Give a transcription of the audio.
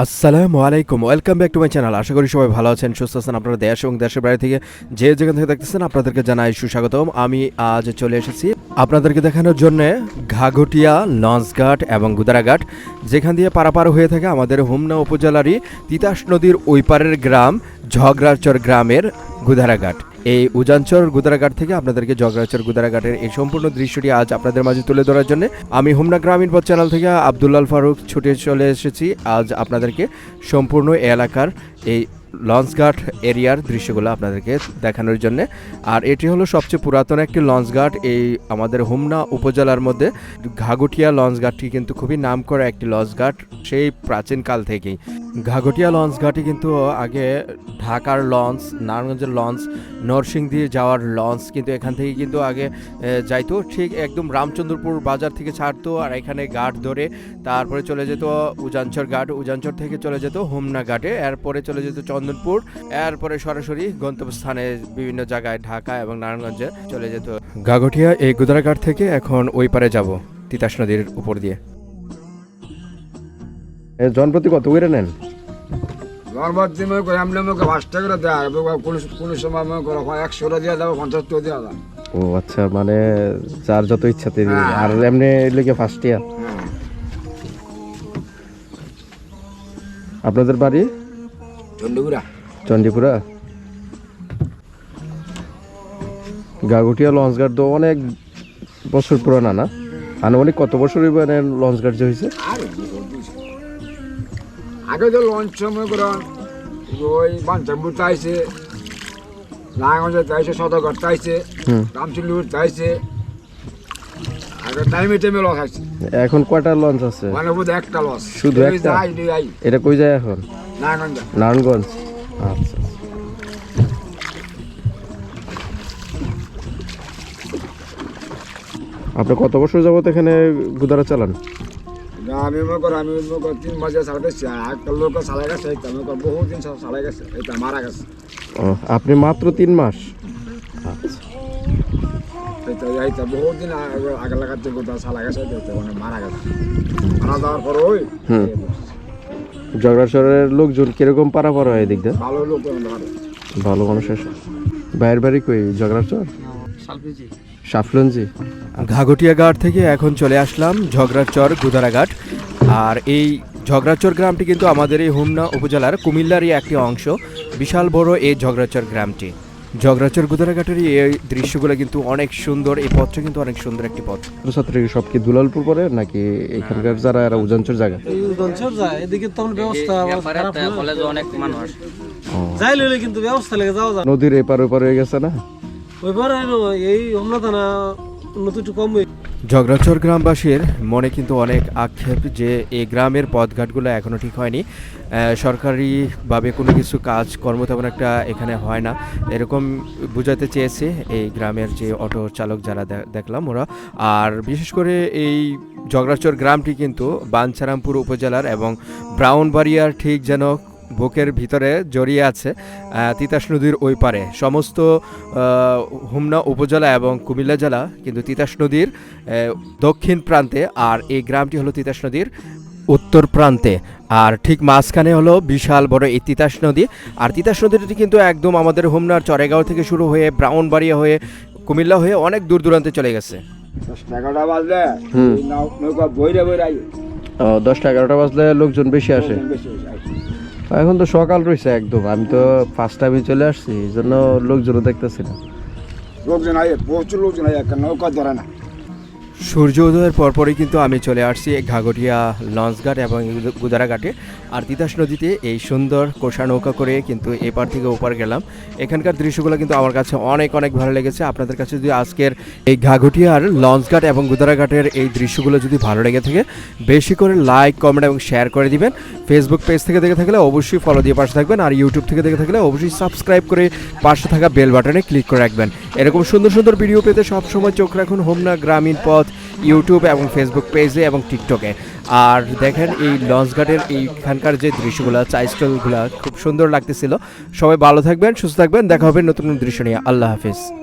আসসালামু আলাইকুম, welcome back to my channel. আশা করি সবাই ভালো আছেন, সুস্থ আছেন আপনারা দেশ এবং দেশের বাইরে থেকে যে যেখান থেকে দেখতেছেন আপনাদেরকে জানাই সুস্বাগতম। আমি আজ চলে এসেছি আপনাদেরকে দেখানোর জন্য ঘাঘটিয়া, লঞ্চঘাট এবং গুদারাঘাট, যেখান দিয়ে পারাপার হয়ে থাকে আমাদের হোমনা উপজেলারই তিতাস নদীর ওই পারের গ্রাম, ঝগড়াচর গ্রামের গুদারাঘাট। এই উজানচর গুদারাঘাট থেকে আপনাদেরকে জগরাচর গুদারাঘাটের এই সম্পূর্ণ দৃশ্যটি আজ আপনাদের মাঝে তুলে ধরার জন্য আমি হোমনা গ্রামীণ পথ চ্যানেল থেকে আবদুল্লাল ফারুক ছুটে চলে এসেছি। আজ আপনাদেরকে সম্পূর্ণ এলাকার এই লঞ্চঘাট এরিয়ার দৃশ্যগুলো আপনাদেরকে দেখানোর জন্য। আর এটি হলো সবচেয়ে পুরাতন একটি লঞ্চঘাট। এই আমাদের হোমনা উপজেলার মধ্যে ঘাগটিয়া লঞ্চঘাটটি কিন্তু খুবই নামকরা একটি লঞ্চঘাট, সেই প্রাচীনকাল থেকেই। ঘাগটিয়া লঞ্চঘাটটি কিন্তু আগে ঢাকার লঞ্চ, নারায়ণগঞ্জের লঞ্চ, নরসিংদী যাওয়ার লঞ্চ কিন্তু এখান থেকে কিন্তু আগে যাইতো। ঠিক একদম রামচন্দ্রপুর বাজার থেকে ছাড়তো আর এখানে ঘাট ধরে তারপরে চলে যেত উজানচর ঘাট। উজানচর থেকে চলে যেত হোমনা ঘাটে, এরপরে চলে যেত চন্দনপুর, এরপরে সরাসরি গন্তব্যস্থানে বিভিন্ন জায়গায় ঢাকা এবং নারায়ণগঞ্জে চলে যেত। গাগটিয়া এই গুদারাঘাট থেকে এখন ওই পারে যাব, তিতাস নদীর উপর দিয়ে। জনপ্রতি কত করে নেন? গর্ভবতী মনে করে এমনি মুখে পাঁচ টাকা করে দেয় কোনো কোনো সময় মনে করো হয় একশো টাকা দিয়ে দেবো পঞ্চাশ টাকা দিয়ে দেবো ও আচ্ছা মানে যার যত ইচ্ছাতে দিবে। আর এমনি লেগে ফার্স্ট ইয়ার। হ্যাঁ। আপনাদের বাড়ি? চন্ডীপুরা। চণ্ডীপুরা গাগুটিয়া লঞ্চ গার্ড তো অনেক বছর পুরানা না? আনুমানিক কত বছর মানে লঞ্চ গার্ড যে হয়েছে? আগে তো লঞ্চ মনে করো ওই বাঞ্চামপুর তাইছে নারায়ণগঞ্জে তাইছে সদরঘাট চাইছে রামচন্দ্রপুর তাইছে আগে টাইমে টাইমে লস আছে এখন কয়টা লঞ্চ আছে? মানে বোধ একটা লস শুধু একটা? এটা কই যায় এখন? নারায়ণগঞ্জ। নারায়ণগঞ্জ? আচ্ছা। আপনি কত বছর যাবত এখানে গুদারা চালান? না, আমি মনে করো আমি মনে করো তিন মাসে আর একটা লোক চালাই গেছে এইটা মনে করো বহু দিন চালাই গেছে এটা মারা গেছে। আপনি মাত্র তিন মাস? এটা এইটা বহু দিন আগে লাগাতে কোথাও গেছে মানে মারা গেছে। মারা যাওয়ার পর ওই হুম। জগড়াশরের লোকজন কীরকম পারাপার হয় এদিক দিয়ে? ভালো লোক ভালো। মানুষের বাইরের বাড়ি কই? ঝগড়াচর সাফলঞ্জি। ঘাগটিয়া ঘাট থেকে এখন চলে আসলাম ঝগড়াচর গুদারাঘাট। আর এই ঝগড়াচর গ্রামটি কিন্তু আমাদের এই হোমনা উপজেলার কুমিল্লারই একটি অংশ। বিশাল বড় এই ঝগড়াচর গ্রামটি। ঝগড়াচর গুদারাঘাটের এই দৃশ্যগুলো কিন্তু অনেক সুন্দর এই পথটা কিন্তু অনেক সুন্দর একটি পথ। ছাত্রী সব কি দুলালপুর পরে নাকি এখানকার যারা এরা উজানচর জায়গা? যায় এদিকে ব্যবস্থা অনেক মানুষ। যাই লইলে কিন্তু ব্যবস্থা লেগে যাওয়া যায়। নদীর এপার ওপার হয়ে গেছে না? এই ঝগড়াচর গ্রামবাসীর মনে কিন্তু অনেক আক্ষেপ যে এই গ্রামের পথঘাটগুলো এখনও ঠিক হয়নি। সরকারিভাবে কোনো কিছু কাজ, কর্ম তেমন একটা এখানে হয় না। এরকম বোঝাতে চেয়েছে এই গ্রামের যে অটো চালক যারা দেখলাম ওরা। আর বিশেষ করে এই ঝগড়াচর গ্রামটি কিন্তু বাঞ্ছারামপুর উপজেলার এবং ব্রাউনবাড়িয়ার ঠিক যেন বুকের ভিতরে জড়িয়ে আছে তিতাস নদীর ওই পারে। সমস্ত হোমনা উপজেলা এবং কুমিল্লা জেলা কিন্তু তিতাস নদীর দক্ষিণ প্রান্তে আর এই গ্রামটি হলো তিতাস নদীর উত্তর প্রান্তে। আর ঠিক মাঝখানে হলো বিশাল বড় এই তিতাস নদী। আর তিতাস নদীটি কিন্তু একদম আমাদের হোমনার চরেগাঁও থেকে শুরু হয়ে ব্রাউনবাড়িয়া হয়ে কুমিল্লা হয়ে অনেক দূর দূরান্তে চলে গেছে। দশটা এগারোটা বাজলে লোকজন বেশি আসে। এখন তো সকাল রয়েছে একদম, আমি তো ফার্স্ট টাইমে চলে আসছি, এই জন্য লোকজনও দেখতেছি না। লোকজন আয়, প্রচুর লোকজন আয় নৌকা ধরে না। সূর্য উদয়ের পরপরই কিন্তু আমি চলে আসছি ঘাগটিয়া লঞ্চঘাট এবং গুদারাঘাটে। আর তিতাস নদীতে এই সুন্দর কোষা নৌকা করে কিন্তু এপার থেকে ওপার গেলাম। এখানকার দৃশ্যগুলো কিন্তু আমার কাছে অনেক অনেক ভালো লেগেছে। আপনাদের কাছে যদি আজকের এই ঘাগটিয়ার লঞ্চঘাট এবং গুদারাঘাটের এই দৃশ্যগুলো যদি ভালো লেগে থাকে, বেশি করে লাইক কমেন্ট এবং শেয়ার করে দিবেন। ফেসবুক পেজ থেকে দেখে থাকলে অবশ্যই ফলো দিয়ে পাশে থাকবেন। আর ইউটিউব থেকে দেখে থাকলে অবশ্যই সাবস্ক্রাইব করে পাশে থাকা বেল বাটনে ক্লিক করে রাখবেন। এরকম সুন্দর সুন্দর ভিডিও পেতে সবসময় চোখ রাখুন। হোমনা গ্রামীণ পথ। ইউটিউব এবং ফেসবুক পেজে এবং টিকটকে আর দেখেন এই লঞ্চঘাটের এইখানকার যে দৃশ্যগুলো চাইস্টলগুলো খুব সুন্দর লাগতেছিল। সবাই ভালো থাকবেন, সুস্থ থাকবেন, দেখা হবে নতুন নতুন দৃশ্য নিয়ে। আল্লাহ হাফিজ।